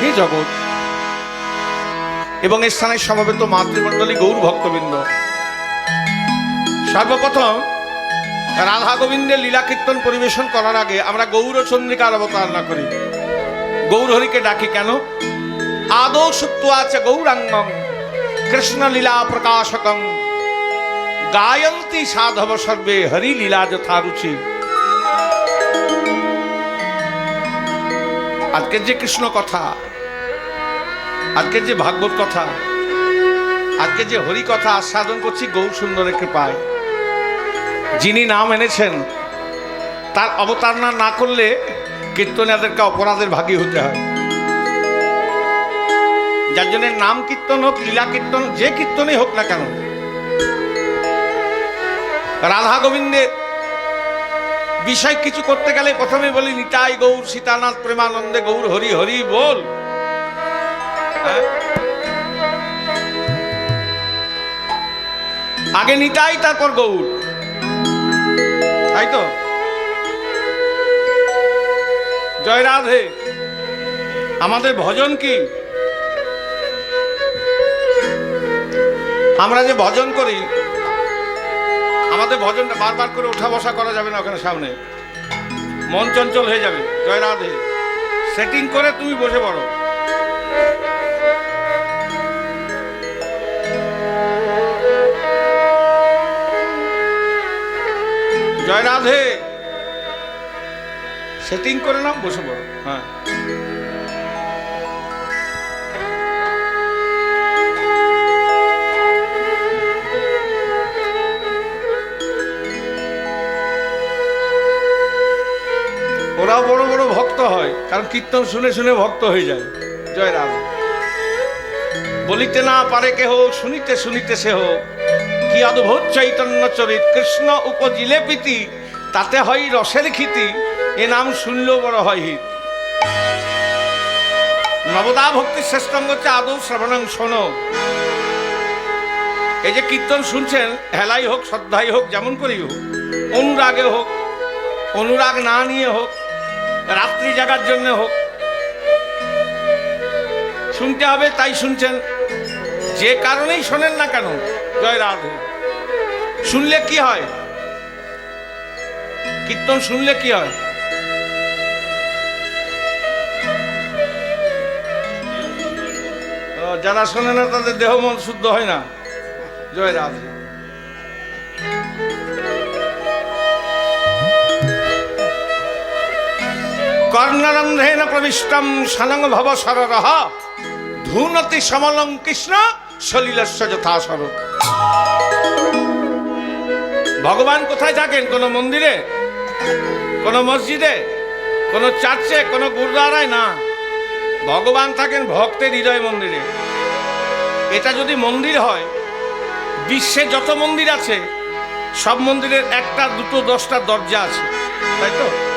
হে জগৎ। এবং এই স্থানে সমবেত মাতৃমণ্ডলী গৌর ভক্তবৃন্দ। সর্বপ্রথম রাধা গোবিন্দের লীলা কীর্তন পরিবেশন করার আগে আমরা গৌর চন্দ্রিকার অবতারণা করি। গৌর হরিকে ডাকি কেন? আদৌ সুপ্ত আছে গৌরাঙ্গং কৃষ্ণ লীলা প্রকাশকং। গায়ন্তি সাধব সর্বে হরি লীলা যথা রুচি আজকের যে কৃষ্ণ কথা আজকের যে ভাগবত কথা, আজকে যে হরি কথা আস্বাদন করছি গৌর সুন্দরের কৃপায়। যিনি নাম এনেছেন, তার অবতারণা না করলে কীর্তনীয়াদেরকে অপরাধের ভাগী হতে হয়। যার জন্য নাম কীর্তন হোক, লীলা কীর্তন যে কীর্তনই হোক না কেন, রাধা গোবিন্দের বিষয় কিছু করতে গেলে প্রথমে বলি, নিতাই গৌর, সীতানাথ প্রেমানন্দে গৌর, হরি হরি বল। হ্যাঁ? আগে নিতাই, তারপর গৌর। তাই তো? জয় রাধে। আমাদের ভজন কি? আমরা যে ভজন করি আমাদের ভজনটা বারবার করে ওঠা বসা করা যাবে না ওখানে সামনে। মন চঞ্চল হয়ে যাবে, জয় রাধে। সেটিং করে তুমি বসে পড়ো। জয় রাধে। সেটিং করে নাও, বসে পড়ো। হ্যাঁ। ওরাও বড় বড় ভক্ত হয়, কারণ কীর্তন শুনে শুনে ভক্ত হয়ে যায়। জয় রাম। বলিতে না পারে কেহ, শুনিতে শুনিতে সে হোক। কি অদ্ভুত চৈতন্য চরিত, কৃষ্ণ উপজিলে প্রীতি, তাতে হয় রসের খিতি এ নাম শুনলেও বড় হয় হিত। নবদা ভক্তি শ্রেষ্ঠঙ্গ হচ্ছে আদৌ শ্রবণাং শোনো। এই যে কীর্তন শুনছেন, হেলাই হোক, শ্রদ্ধাই হোক, যেমন করেই হোক অনুরাগে হোক, অনুরাগ না নিয়ে হোক রাত্রি জাগার জন্য হোক। শুনতে হবে, তাই শুনছেন। যে কারণেই শোনেন না কেন জয় রাধে শুনলে কি হয়? কীর্তন শুনলে কি হয়? যারা শোনে না, তাদের দেহ মন শুদ্ধ হয় না জয় রাধে কর্ণরন্ধ্রেণ প্রবিষ্টম সনং ভব সররহ ধূনতি সমলং কৃষ্ণ সলিলস্য যথাসর ভগবান কোথায় থাকেন? কোন মন্দিরে? কোন মসজিদে? কোন চার্চে? কোন গুরুদ্বারায়? না। ভগবান থাকেন ভক্তের হৃদয় মন্দিরে। এটা যদি মন্দির হয়, বিশ্বে যত মন্দির আছে, সব মন্দিরের একটা, দুটো, দশটা দরজা আছে। তাই তো?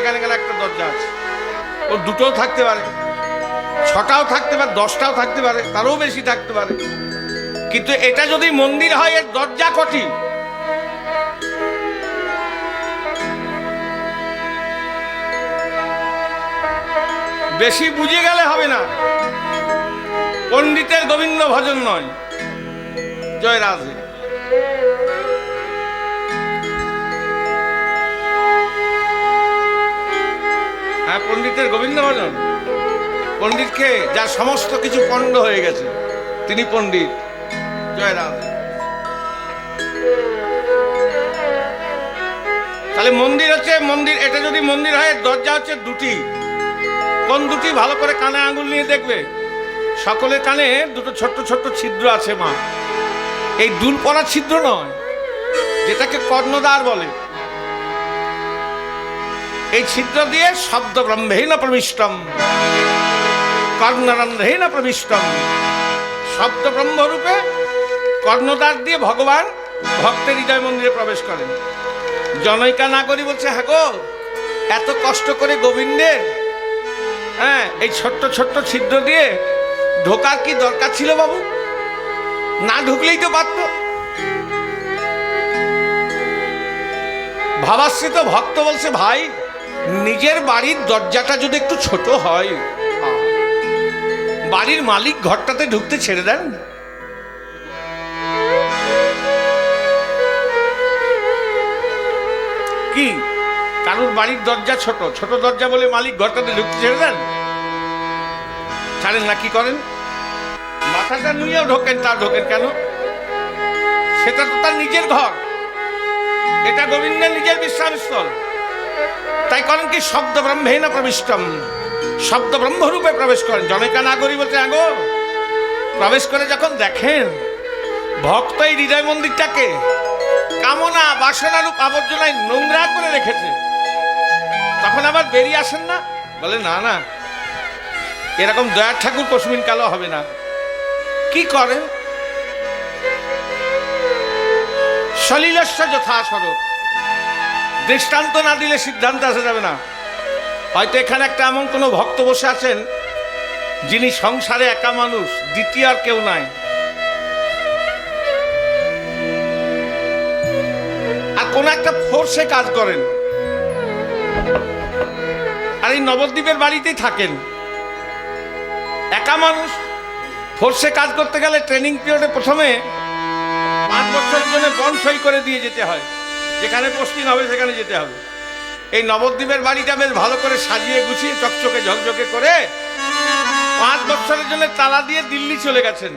কেন কেন একটা দরজা আছে। ও দুটোও থাকতে পারে। ছটাও থাকতে পারে, দশটাও থাকতে পারে, তারও বেশি থাকতে পারে। কিন্তু এটা যদি মন্দির হয়, এর দরজা কটি? বেশি বুঝে গেলে হবে না। পণ্ডিতের গোবিন্দ ভজন নয়। জয় রাধে। হ্যাঁ পণ্ডিতের গোবিন্দ ভজন পণ্ডিতকে যার সমস্ত কিছু পণ্ড হয়ে গেছে, তিনি পণ্ডিত। জয় রাধে তাহলে মন্দির হচ্ছে, মন্দির, এটা যদি মন্দির হয়, দরজা হচ্ছে দুটি। কোন দুটি? ভালো করে কানে আঙুল নিয়ে দেখবে। সকলের কানে দুটো ছোট্ট ছোট্ট ছিদ্র আছে মা। এই দুল পড়া ছিদ্র নয়, যেটাকে কর্ণদ্বার বলে। এই ছিদ্র দিয়ে শব্দ ব্রহ্মেণ প্রবিষ্টম কর্ণরন্ধ্রেণ প্রবিষ্টম। শব্দ ব্রহ্মরূপে কর্ণদ্বার দিয়ে ভগবান ভক্তের হৃদয় মন্দিরে প্রবেশ করেন। জনৈকা নাগরী বলছে হ্যাঁ গো, এত কষ্ট করে গোবিন্দের হ্যাঁ এই ছোট্ট ছোট্ট ছিদ্র দিয়ে ঢোকার কি দরকার ছিল বাবু? না ঢুকলেই তো পারত। ভাবাশ্রিত ভক্ত বলছে, ভাই নিজের বাড়ির দরজাটা যদি একটু ছোট হয়, বাড়ির মালিক ঘরটাতে ঢুকতে ছেড়ে দেন? কি? কারোর বাড়ির দরজা ছোট? ছোট দরজা বলে মালিক ঘরটাতে ঢুকতে ছেড়ে দেন? ছাড়েন না, কি করেন? মাথাটা নুয়েও ঢোকেন, তা ঢোকেন কেন? সেটা তো তার নিজের ঘর। এটা গোবিন্দের নিজের বিশ্রামস্থল। তাই করেন কি শব্দ ব্রহ্মে না প্রবিষ্টম। শব্দ ব্রহ্মরূপে প্রবেশ করেন। জনকা নাগরী বলতে আগো, প্রবেশ করে যখন দেখেন ভক্ত এই হৃদয় মন্দিরটাকে কামনা বাসনারূপ আবর্জনায় নোংরা করে রেখেছে, তখন আবার বেরিয়ে আসেন না? বলে, না না, এরকম দয়ার ঠাকুর কসমিন কালো হবে না। কি করেন? সলিলস্য যথাস্বরূপ দৃষ্টান্ত না দিলে সিদ্ধান্ত আসা যাবে না। হয়তো এখানে একটা এমন কোনো ভক্ত বসে আছেন, যিনি সংসারে একা মানুষ, দ্বিতীয় আর কেউ নাই। আর কোন একটা ফোর্সে কাজ করেন। আর এই নবদ্বীপের বাড়িতেই থাকেন। একা মানুষ, ফোর্সে কাজ করতে গেলে ট্রেনিং পিরিয়ডে প্রথমে পাঁচ বছরের জন্য বন সই করে দিয়ে যেতে হয়। যেখানে পোস্টিং হবে, সেখানে যেতে হবে। এই নবদ্বীপের বাড়িটা বেশ ভালো করে সাজিয়ে গুছিয়ে চকচকে ঝকঝকে করে পাঁচ বছরের জন্য তালা দিয়ে দিল্লি চলে গেছেন।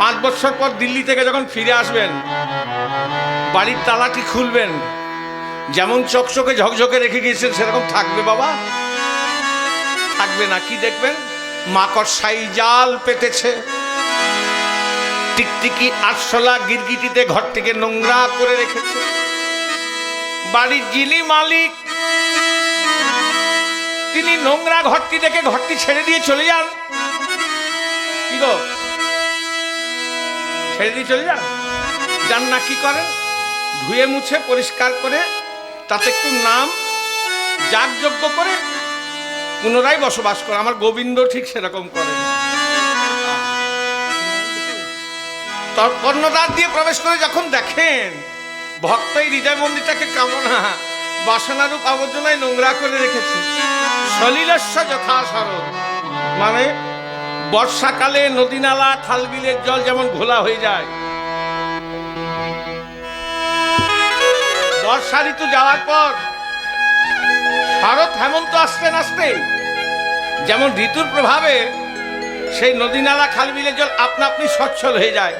পাঁচ বছর পর দিল্লি থেকে যখন ফিরে আসবেন, বাড়ির তালাটি খুলবেন, যেমন চকচকে ঝকঝকে রেখে গিয়েছেন, সেরকম থাকবে বাবা। থাকবে না, কি দেখবেন? মাকড় সাই জাল পেতেছে। টিকটিকি আটশোলা গিরগিটিতে ঘরটিকে নোংরা করে রেখেছে। বাড়ির যিনি মালিক, তিনি নোংরা ঘরটি দেখে ঘরটি ছেড়ে দিয়ে চলে যান। কি গো? ছেড়ে দিয়ে চলে যান? যান না কি করেন? ধুয়ে মুছে পরিষ্কার করে তাতে একটু নাম, যাগযজ্ঞ করে পুনরায় বসবাস করে আমার গোবিন্দ ঠিক সেরকম করেন। কর্ণদ্বার দিয়ে প্রবেশ করে যখন দেখেন ভক্ত এই হৃদয় মন্দিরটাকে কামনা, বাসনারূপ আবর্জনায় নোংরা করে রেখেছে। সলিলস্য যথা সরল মানে বর্ষাকালে নদী নালা জল যেমন ঘোলা হয়ে যায়। বর্ষা ঋতু যাওয়ার পর শরৎ হেমন্ত আসতে আসতে যেমন ঋতুর প্রভাবে, সেই নদী নালা জল আপনা আপনি সচ্ছল হয়ে যায়।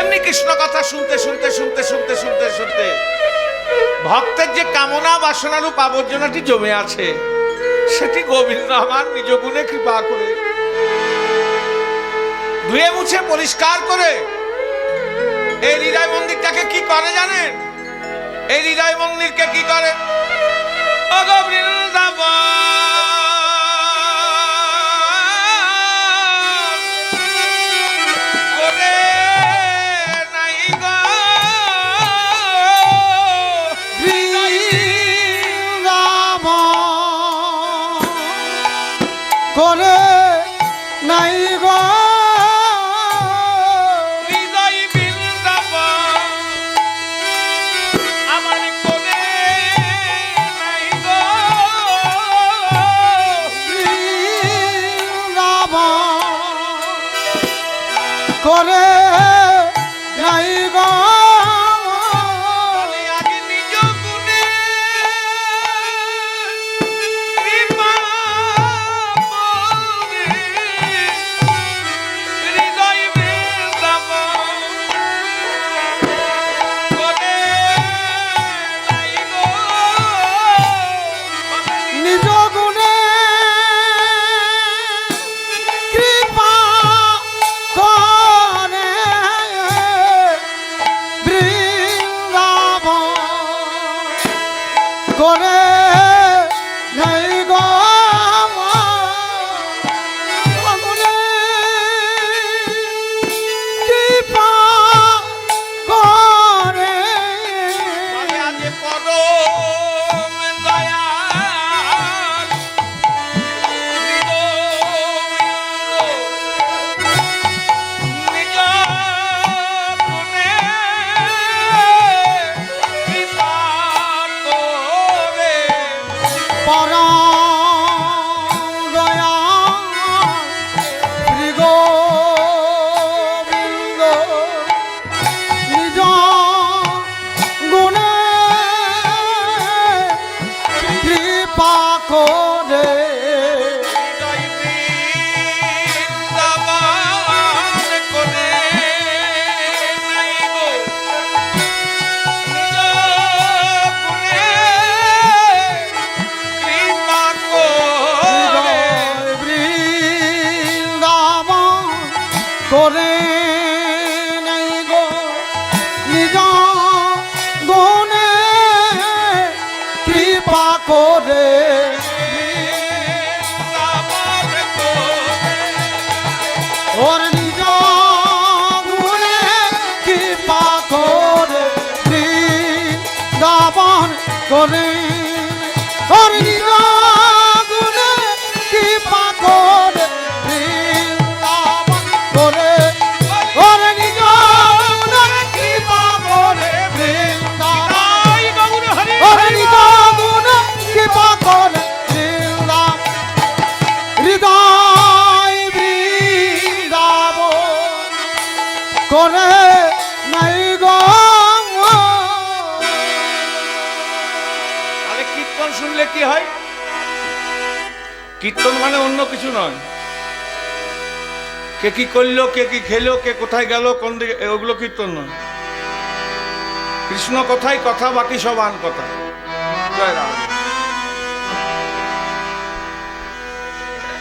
তেমনি কৃষ্ণ কথা শুনতে শুনতে শুনতে শুনতে শুনতে শুনতে। ভক্তের যে কামনা বাসনারূপ আবর্জনাটি জমে আছে, সেটি গোবিন্দ আমার নিজ গুণে কৃপা করে। ধুয়ে মুছে পরিষ্কার করে, এই হৃদয় মন্দিরটাকে কি করে জানেন? এই হৃদয় মন্দিরকে কি করে? ও বৃন্দাবন করে শুনলে কি হয়? কীর্তন মানে অন্য কিছু নয়। কে কি করল, কে কি খেলো, কে কোথায় গেল, কোন দিকে ওগুলো কীর্তন নয়। কৃষ্ণ কথাই কথা, বাকি সব আন কথা। জয় রাম।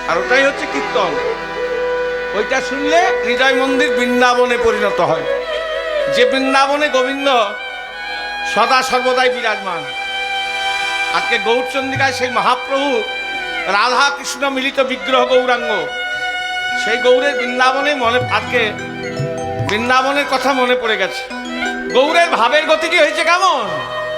আর ওটাই হচ্ছে কীর্তন। ওইটা শুনলে হৃদয় মন্দির বৃন্দাবনে পরিণত হয়। যে বৃন্দাবনে গোবিন্দ সদা সর্বদাই বিরাজমান। আজকে গৌরচন্দ্রিকায় সেই মহাপ্রভু রাধা কৃষ্ণ মিলিত বিগ্রহ গৌরাঙ্গ। সেই গৌরের বৃন্দাবনে মনে আজকে বৃন্দাবনের কথা মনে পড়ে গেছে। গৌরের ভাবের গতি কি হয়েছে কেমন?